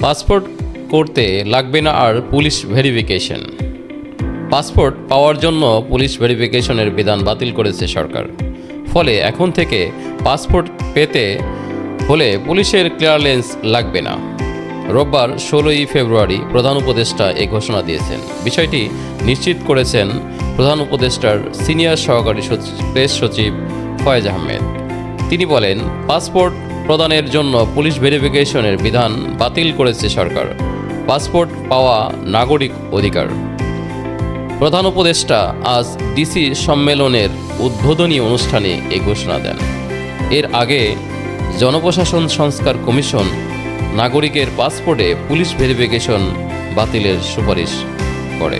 Passport করতে লাগবে না আর পুলিশ ভেরিফিকেশন। পাসপোর্ট পাওয়ার জন্য পুলিশ ভেরিফিকেশনের বিধান বাতিল করেছে সরকার। ফলে এখন থেকে পাসপোর্ট পেতে হলে পুলিশের ক্লিয়ারেন্স লাগবে না। রোববার ষোলোই ফেব্রুয়ারি প্রধান উপদেষ্টা এ ঘোষণা দিয়েছেন। বিষয়টি নিশ্চিত করেছেন প্রধান উপদেষ্টার সিনিয়র সহকারী প্রেস সচিব ফয়েজ আহমেদ। তিনি বলেন, পাসপোর্ট প্রদানের জন্য পুলিশ ভেরিফিকেশনের বিধান বাতিল করেছে সরকার। পাসপোর্ট পাওয়া নাগরিক অধিকার। প্রধান উপদেষ্টা আজ ডিসি সম্মেলনের উদ্বোধনী অনুষ্ঠানে এ ঘোষণা দেন। এর আগে জনপ্রশাসন সংস্কার কমিশন নাগরিকের পাসপোর্টে পুলিশ ভেরিফিকেশন বাতিলের সুপারিশ করে।